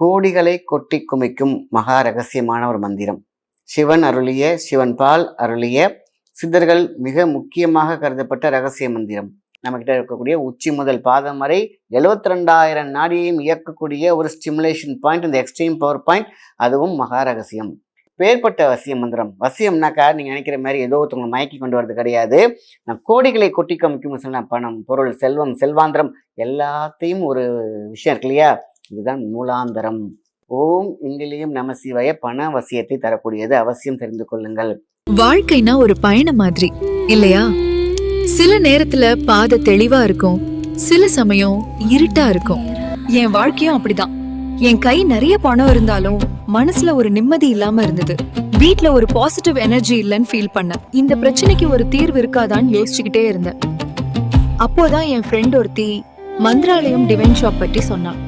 கோடிகளை கொட்டி குமிக்கும் மகா ரகசியமான ஒரு மந்திரம். சிவன் அருளிய சிவன் பால் அருளிய சித்தர்கள் மிக முக்கியமாக கருதப்பட்ட ரகசிய மந்திரம். நம்மக்கிட்ட இருக்கக்கூடிய உச்சி முதல் பாதம் வரை எழுபத்தி ரெண்டாயிரம் நாடியையும் இயக்கக்கூடிய ஒரு ஸ்டிமுலேஷன் பாயிண்ட் இந்த எக்ஸ்ட்ரீம் பவர் பாயிண்ட் அதுவும் மகா ரகசியம். பேர்பட்ட வசிய மந்திரம். வசியம்னாக்கா நீங்க நினைக்கிற மாதிரி ஏதோ ஒருத்தவங்களை மயக்கி கொண்டு வரது கிடையாது. நான் கோடிகளை கொட்டி கமிக்கும் சொல்லலாம் பணம் பொருள் செல்வம் செல்வாந்திரம் எல்லாத்தையும் ஒரு விஷயம் இருக்கு இல்லையா? இதுதான் மூலாந்தரம். ஓம் இங்கிலியும் நம சிவாய பண அவசியத்தை தரக்கூடியது அவசியம் தெரிந்து கொள்ளுங்கள். வாழ்க்கைனா ஒரு பயணம் மாதிரி இல்லையா? சில நேரத்துல பாதை தெளிவா இருக்கும் சில சமயம் இருட்டா இருக்கும். என் வாழ்க்கையும் அப்படிதான். என் கை நிறைய பணம் இருந்தாலும் மனசுல ஒரு நிம்மதி இல்லாம இருந்தது. வீட்ல ஒரு பாசிட்டிவ் எனர்ஜி இல்லைன்னு ஃபீல் பண்ணேன். இந்த பிரச்சனைக்கு ஒரு தீர்வு இருக்காதான்னு யோசிச்சுக்கிட்டே இருந்தேன். அப்போதான் என் ஃப்ரெண்ட் ஒருத்தி மந்திராலயம் டிவைன் ஷாப் பற்றி சொன்னான்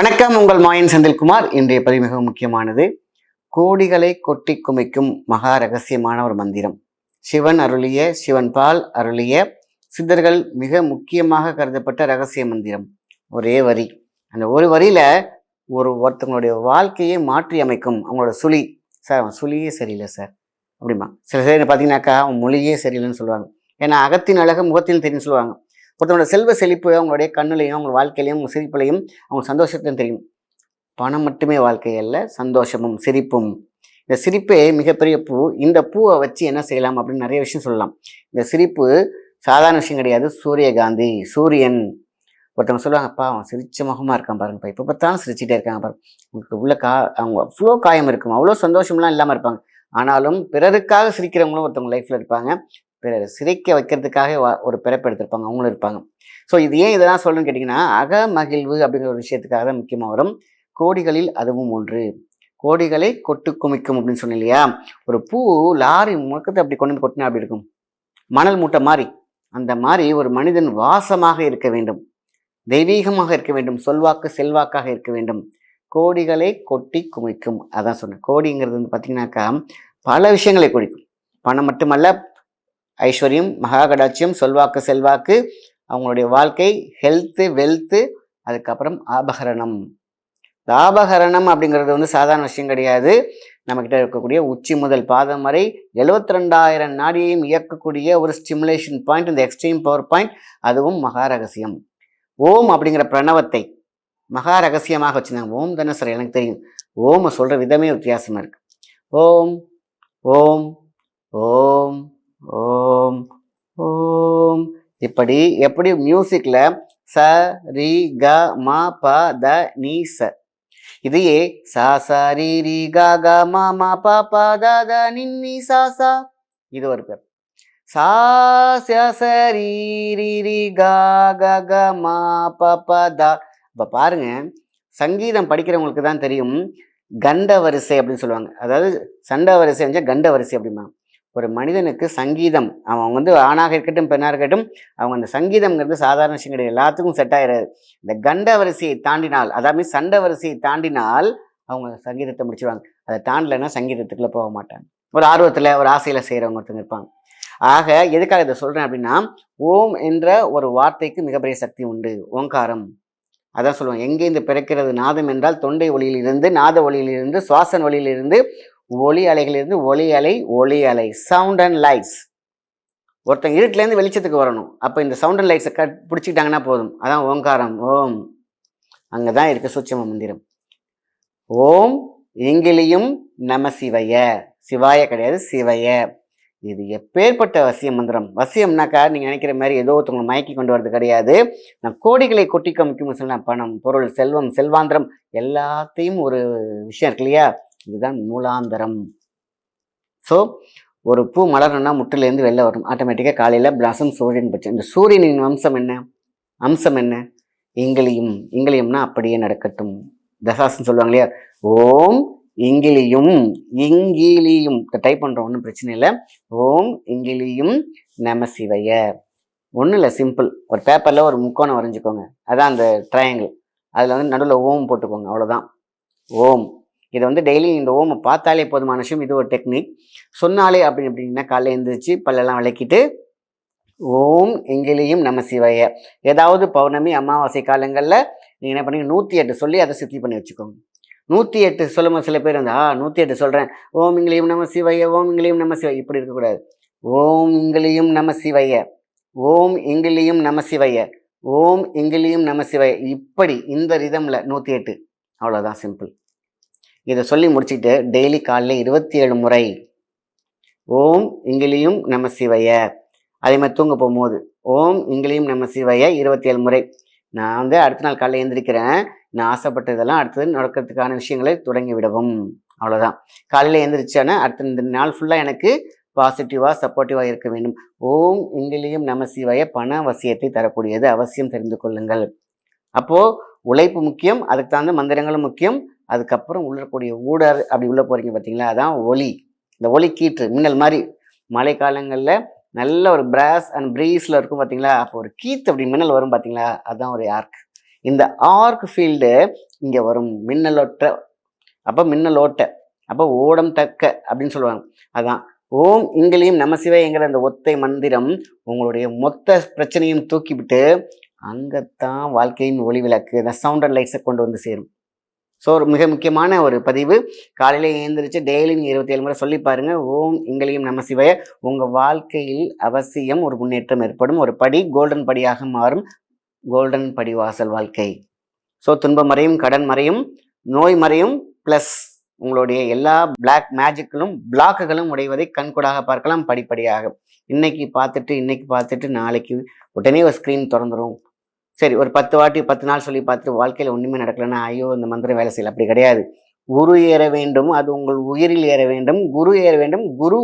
வணக்கம் உங்கள் மாயன் செந்தில்குமார். இன்றைய பதிவு மிகவும் முக்கியமானது. கோடிகளை கொட்டி குமிக்கும் மகா ரகசியமான ஒரு மந்திரம். சிவன் அருளிய சிவன் பால் அருளிய சித்தர்கள் மிக முக்கியமாக கருதப்பட்ட ரகசிய மந்திரம். ஒரே வரி. அந்த ஒரு வரியில ஒரு ஒருத்தவங்களுடைய வாழ்க்கையை மாற்றி அமைக்கும். அவங்களோட சுழி. சார் அவன் சுழியே சரியில்லை சார். அப்படிமா சில பேர் பார்த்தீங்கன்னாக்கா அவன் மொழியே சரியில்லைன்னு சொல்லுவாங்க. ஏன்னா அகத்தின் அழகு முகத்தில் தெரியும் சொல்லுவாங்க. ஒருத்தவங்களோட செல்வ செழிப்பு அவங்களுடைய கண்ணுலையும் அவங்க வாழ்க்கையிலையும் அவங்க சிரிப்புலையும் அவங்க சந்தோஷத்தையும் தெரியும். பணம் மட்டுமே வாழ்க்கை அல்ல சந்தோஷமும் சிரிப்பும். இந்த சிரிப்பே மிகப்பெரிய பூ. இந்த பூவை வச்சு என்ன செய்யலாம் அப்படின்னு நிறைய விஷயம் சொல்லலாம். இந்த சிரிப்பு சாதாரண விஷயம் கிடையாது. சூரியகாந்தி சூரியன். ஒருத்தவங்க சொல்லுவாங்கப்பா அவன் சிரிச்ச முகமாக இருக்கான் பாருங்கப்பா இப்போ பார்த்தாலும் சிரிச்சிட்டே இருக்காங்க பாருங்க. உங்களுக்கு உள்ள கா அவங்க அவ்வளோ காயம் இருக்கும். அவ்வளோ சந்தோஷம்லாம் இல்லாமல் இருப்பாங்க. ஆனாலும் பிறருக்காக சிரிக்கிறவங்களும் ஒருத்தவங்க லைஃப்பில் இருப்பாங்க. பிறர் சிரிக்க வைக்கிறதுக்காக ஒரு பிறப்பு எடுத்திருப்பாங்க. அவங்களும் இருப்பாங்க. ஸோ இது ஏன் இதெல்லாம் சொல்லணும்னு கேட்டிங்கன்னா அக மகிழ்வு அப்படிங்கிற ஒரு விஷயத்துக்காக தான் முக்கியமாக வரும். கோடிகளில் அதுவும் ஒன்று. கோடிகளை கொட்டு குமிக்கும் அப்படின்னு சொன்னேன் இல்லையா? ஒரு பூ லாரி முழுக்கத்தை அப்படி கொண்டு வந்து கொட்டினா அப்படி இருக்கும்? மணல் மூட்டை மாதிரி. அந்த மாதிரி ஒரு மனிதன் வாசமாக இருக்க வேண்டும். தெய்வீகமாக இருக்க வேண்டும். சொல்வாக்கு செல்வாக்காக இருக்க வேண்டும். கோடிகளை கொட்டி குமிக்கும். அதான் சொன்னேன். கோடிங்கிறது வந்து பார்த்தீங்கன்னாக்கா பல விஷயங்களை குறிக்கும். பணம் மட்டுமல்ல ஐஸ்வர்யம் மகாகடாட்சியம் சொல்வாக்கு செல்வாக்கு அவங்களுடைய வாழ்க்கை ஹெல்த்து வெல்த்து அதுக்கப்புறம் ஆபகரணம். இந்த ஆபகரணம் அப்படிங்கிறது வந்து சாதாரண விஷயம் கிடையாது. நம்மக்கிட்ட இருக்கக்கூடிய உச்சி முதல் பாதம் வரை எழுவத்தி ரெண்டாயிரம் நாடியையும் இயக்கக்கூடிய ஒரு ஸ்டிமுலேஷன் பாயிண்ட் இந்த எக்ஸ்ட்ரீம் பவர் பாயிண்ட் அதுவும் மகாரகசியம். ஓம் அப்படிங்கிற பிரணவத்தை மகா ரகசியமாக வச்சுருந்தாங்க. ஓம் தானே சார் எனக்கு தெரியும். ஓமை சொல்கிற விதமே வித்தியாசமாக இருக்கு. ஓம் ஓம் ஓம் ஓம் இப்படி எப்படி மியூசிக்கில் ச ரி க ம ப த நீ ச. இதையே சா ச ரி ரி க க ம ம ப ப த த நின்னி சா சா. இது ஒரு பேர். சா ச ச ரி ரி ரி க க க ம ப ப த. இப்போ பாருங்க சங்கீதம் படிக்கிறவங்களுக்கு தான் தெரியும் கண்ட வரிசை அப்படின்னு சொல்லுவாங்க. அதாவது சண்ட வரிசை வந்து கண்ட வரிசை அப்படிம்பாங்க. ஒரு மனிதனுக்கு சங்கீதம். அவன் வந்து ஆணாக இருக்கட்டும் பெண்ணாக இருக்கட்டும் அவங்க அந்த சங்கீதம்ங்கிறது சாதாரண விஷயம் கிடையாது. எல்லாத்துக்கும் செட் ஆயிடாது இந்த கண்ட வரிசையை தாண்டினால் அதாவது சண்ட வரிசையை தாண்டினால் அவங்க சங்கீதத்தை முடிச்சிடுவாங்க அதை தாண்டலைன்னா சங்கீதத்துக்குள்ள போக மாட்டாங்க. ஒரு ஆர்வத்தில் ஒரு ஆசையில் செய்கிறவங்க ஒருத்தங்க இருப்பாங்க. ஆக எதுக்காக இதை சொல்கிறேன் அப்படின்னா ஓம் என்ற ஒரு வார்த்தைக்கு மிகப்பெரிய சக்தி உண்டு. ஓங்காரம். அதான் சொல்லுவாங்க. எங்கே இந்த பிறக்கிறது நாதம் என்றால் தொண்டை ஒளியிலிருந்து நாத ஒளியிலிருந்து சுவாசன் ஒளியிலிருந்து ஒளி அலைகளிலிருந்து ஒளி அலை ஒளி அலை சவுண்ட் அண்ட் லைட்ஸ் ஒருத்தன் இருட்டிலேருந்து வெளிச்சத்துக்கு வரணும். அப்போ இந்த சவுண்ட் அண்ட் லைட்ஸை கட் பிடிச்சிக்கிட்டாங்கன்னா போதும். அதான் ஓங்காரம். ஓம். அங்கே தான் இருக்குது சூட்சம மந்திரம். ஓம் இங்கிலியும் நம சிவைய. சிவாய கிடையாது சிவைய. இது எப்பேற்பட்ட வசிய மந்திரம். வசியம்னாக்கா நீங்கள் நினைக்கிற மாதிரி ஏதோ ஒருத்தவங்களை மயக்கி கொண்டு வரது கிடையாது. நான் கோடிகளை கொட்டி கமிக்கும் சொன்னா பணம் பொருள் செல்வம் செல்வாந்திரம் எல்லாத்தையும் ஒரு விஷயம் இருக்கு இல்லையா? இதுதான் மூலாந்தரம். ஸோ ஒரு பூ மலரணும்னா முட்டிலேருந்து வெளில வரும். ஆட்டோமேட்டிக்காக காலையில் பிளாசம் சூரியன் பட்சம் இந்த சூரியனின் வம்சம் என்ன? அம்சம் என்ன? இங்கிலியும் இங்கிலியம்னா அப்படியே நடக்கட்டும். தசாசன் சொல்லுவாங்க இல்லையா? ஓம் இங்கிலியும் இங்கிலியும். டைப் பண்ணுறோம் ஒன்றும் பிரச்சனை இல்லை. ஓம் இங்கிலியும் நம சிவைய. ஒன்றும் இல்லை. சிம்பிள் ஒரு பேப்பரில் ஒரு முக்கோணம் வரைஞ்சிக்கோங்க. அதான் அந்த ட்ரையாங்கிள் அதில் வந்து நடுவில் ஓம் போட்டுக்கோங்க. அவ்வளோதான் ஓம். இதை வந்து டெய்லி இந்த ஓமை பார்த்தாலே போதுமான விஷயம். இது ஒரு டெக்னிக் சொன்னாலே அப்படி அப்படின்னா காலையில் எழுந்திரிச்சு பல்லெல்லாம் விளக்கிட்டு ஓம் எங்கிலேயும் நம சிவாய. ஏதாவது பௌர்ணமி அமாவாசை காலங்களில் நீங்கள் என்ன பண்ணீங்க நூற்றி எட்டு சொல்லி அதை சித்தி பண்ணி வச்சுக்கோங்க. நூற்றி எட்டு சொல்லும்போது சில பேர் வந்து ஆ நூற்றி எட்டு சொல்கிறேன் ஓம் இங்கிலேயும் நம சிவைய ஓம் இங்கிலேயும் நம சிவை இப்படி இருக்கக்கூடாது. ஓம் இங்கிலேயும் நம சிவைய. ஓம் இங்கிலேயும் நம சிவைய. ஓம் இங்கிலேயும் நம சிவைய. இப்படி இந்த ரிதமில் நூற்றி எட்டு. அவ்வளோதான் சிம்பிள் இதை சொல்லி முடிச்சுட்டு டெய்லி காலைல இருபத்தி ஏழு முறை ஓம் இங்கிலியும் நம்ம சிவைய அதே மாதிரி தூங்க போகும்போது ஓம் இங்கிலியும் நம்ம சிவைய இருபத்தி ஏழு முறை. நான் வந்து அடுத்த நாள் காலையில் எழுந்திரிக்கிறேன் நான் ஆசைப்பட்டதெல்லாம் அடுத்தது நடக்கிறதுக்கான விஷயங்களை தொடங்கி விடவும். அவ்வளோதான் காலையில் எழுந்திரிச்சானே அடுத்த இந்த நாள் ஃபுல்லாக எனக்கு பாசிட்டிவாக சப்போர்ட்டிவாக இருக்க வேண்டும். ஓம் இங்கிலியும் நம சிவாய பண அவசியத்தை தரக்கூடியது அவசியம் தெரிந்து கொள்ளுங்கள். அப்போது உழைப்பு முக்கியம் அதுக்கு தகுந்த மந்திரங்களும் முக்கியம். அதுக்கப்புறம் உள்ளக்கூடிய ஊடர் அப்படி உள்ள போறீங்க பார்த்தீங்களா அதான் ஒலி. இந்த ஒலி கீற்று மின்னல் மாதிரி மழை காலங்களில் நல்ல ஒரு பிராஸ் அண்ட் ப்ரீஸில் இருக்கும் பார்த்தீங்களா அப்போ ஒரு கீத்து அப்படி மின்னல் வரும் பார்த்தீங்களா அதுதான் ஒரு ஆர்க் இந்த ஆர்க் ஃபீல்டு இங்கே வரும். மின்னலோட்ட அப்போ மின்னலோட்ட அப்போ ஓடம் தக்க அப்படின்னு சொல்லுவாங்க. அதான். ஓம் இங்கிலியும் நமசிவைங்கிற அந்த ஒத்தை மந்திரம் உங்களுடைய மொத்த பிரச்சனையும் தூக்கிவிட்டு அங்கத்தான் வாழ்க்கையின் ஒளி விளக்கு இந்த சவுண்ட் அண்ட் லைட்ஸை கொண்டு வந்து சேரும். ஸோ ஒரு மிக முக்கியமான ஒரு பதிவு. காலையில் எழுந்திரிச்சு டெய்லி நீங்கள் இருபத்தி ஏழு முறை சொல்லி பாருங்கள் ஓம் எங்களையும் நம்ம சிவய. உங்கள் வாழ்க்கையில் அவசியம் ஒரு முன்னேற்றம் ஏற்படும். ஒரு படி கோல்டன் படியாக மாறும். கோல்டன் படி வாசல் வாழ்க்கை. ஸோ துன்பம் மறையும் கடன் மறையும் நோய் மறையும் ப்ளஸ் உங்களுடைய எல்லா பிளாக் மேஜிக்களும் பிளாக்குகளும் உடைவதை கண்கூடாக பார்க்கலாம் படிப்படியாக. இன்னைக்கு பார்த்துட்டு இன்னைக்கு பார்த்துட்டு நாளைக்கு உடனே ஒரு ஸ்க்ரீன் திறந்துடும் சரி ஒரு பத்து வாட்டி பத்து நாள் சொல்லி பார்த்துட்டு வாழ்க்கையில் ஒன்றுமே நடக்கலைன்னா ஐயோ இந்த மந்திரம் வேலை செய்யல. அப்படி கிடையாது. குரு ஏற வேண்டும் அது உங்கள் உயிரில் ஏற வேண்டும். குரு ஏற வேண்டும் குரு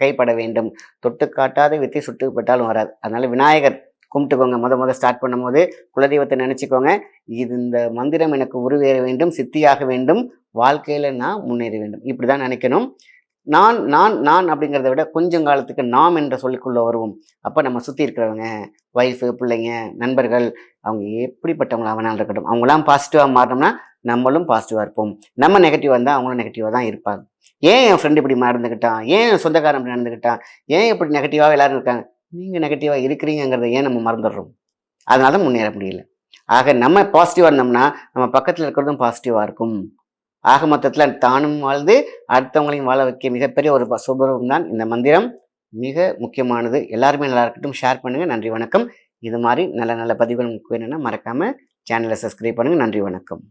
கைப்பட வேண்டும். தொட்டு காட்டாத வித்தை சுட்டுப்பட்டாலும் வராது. அதனால் விநாயகர் கும்பிட்டுக்கோங்க முத முத ஸ்டார்ட் பண்ணும்போது குலதெய்வத்தை நினச்சிக்கோங்க. இது இந்த மந்திரம் எனக்கு உருவேற வேண்டும் சித்தியாக வேண்டும். வாழ்க்கையில் நான் முன்னேற வேண்டும். இப்படி தான் நினைக்கணும். நான் நான் நான் அப்படிங்கிறத விட கொஞ்சம் காலத்துக்கு நாம் என்ற சொல்லிக்குள்ளே வருவோம். அப்போ நம்ம சுற்றி இருக்கிறவங்க ஒய்ஃபு பிள்ளைங்க நண்பர்கள் அவங்க எப்படிப்பட்டவங்களாக வேணாலும் இருக்கட்டும். அவங்களாம் பாசிட்டிவாக மாறினோம்னா நம்மளும் பாசிட்டிவாக இருப்போம். நம்ம நெகட்டிவாக இருந்தால் அவங்களும் நெகட்டிவாக தான் இருப்பாங்க. ஏன் என் ஃப்ரெண்டு இப்படி நடந்துக்கிட்டான்? ஏன் என் சொந்தக்காரன் இப்படி நடந்துக்கிட்டான்? ஏன் இப்படி நெகட்டிவாக எல்லாரும் இருக்காங்க? நீங்கள் நெகட்டிவாக இருக்கிறீங்கிறத ஏன் நம்ம மறந்துடுறோம்? அதனால தான் முன்னேற முடியல. ஆக நம்ம பாசிட்டிவாக இருந்தோம்னா நம்ம பக்கத்தில் இருக்கிறதும் பாசிட்டிவாக இருக்கும். ஆக மொத்தத்தில் தானும் வாழ்ந்து அடுத்தவங்களையும் வாழ வைக்க மிகப்பெரிய ஒரு சுபரூபம் தான் இந்த மந்திரம். மிக முக்கியமானது. எல்லாருமே நல்லா இருக்கட்டும். ஷேர் பண்ணுங்கள் நன்றி வணக்கம். இது மாதிரி நல்ல நல்ல பதிவுகள் வேணும்னா மறக்காமல் சேனலை சப்ஸ்கிரைப் பண்ணுங்கள் நன்றி வணக்கம்.